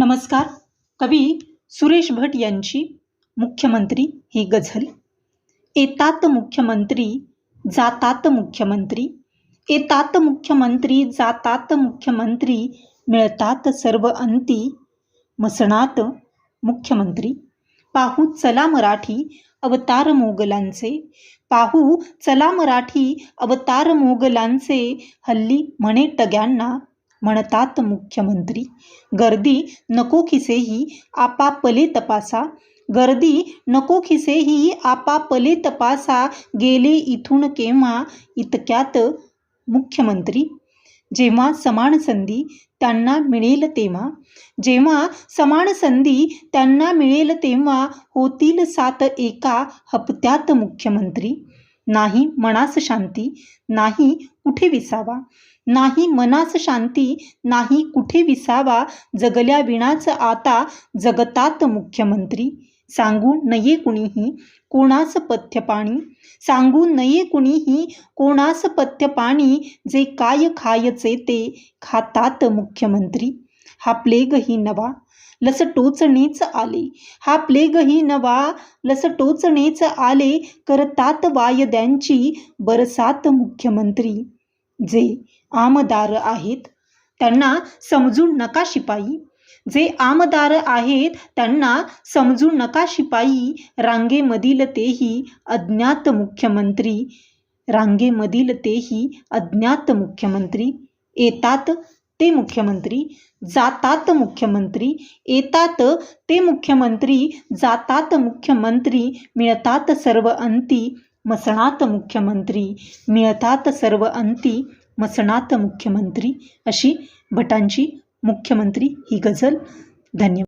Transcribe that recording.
नमस्कार. कवी सुरेश भट यांची मुख्यमंत्री ही गझल. येतात मुख्यमंत्री जातात मुख्यमंत्री. येतात मुख्यमंत्री जातात मुख्यमंत्री. मिळतात सर्व अंती. मसणात मुख्यमंत्री. पाहू चला मराठी अवतार मोगलांचे. पाहू चला मराठी अवतार मोगलांचे. हल्ली म्हणे टग्यांना म्हणतात मुख्यमंत्री. गर्दी नको खिसेही आपापले तपासा. गर्दी नको खिसेही आपापले तपासा. गेले इथून केव्हा? इतक्यात मुख्यमंत्री. जेव्हा समान संधी त्यांना मिळेल तेव्हा. जेव्हा समान संधी त्यांना मिळेल तेव्हा होतील सात एका हप्त्यात मुख्यमंत्री. नाही मनास शांती नाही कुठे विसावा? नाही मनास शांती नाही कुठे विसावा? जगल्या विणाच आता जगतात मुख्यमंत्री. सांगू नये कुणीही कोणास पथ्य पाणी सांगू नये कुणीही कोणास पथ्य पाणी जे काय खायचे ते खातात मुख्यमंत्री. हा प्लेगही नवा. लस टोचणेच आले. हा प्लेगही नवा लस टोचणेच आले करतात वायद्यांची बरसात मुख्यमंत्री. जे आमदार आहेत त्यांना समजून नका शिपाई. जे आमदार आहेत त्यांना समजू नका शिपाई. रांगेमधील तेही अज्ञात मुख्यमंत्री. रांगेमधील तेही अज्ञात मुख्यमंत्री. येतात ते मुख्यमंत्री जातात मुख्यमंत्री येतात ते मुख्यमंत्री जातात मुख्यमंत्री मिळतात सर्व अंती मसणात मुख्यमंत्री मिळतात सर्व अंती मसणात मुख्यमंत्री अशी भटांची मुख्यमंत्री ही गझल. धन्यवाद.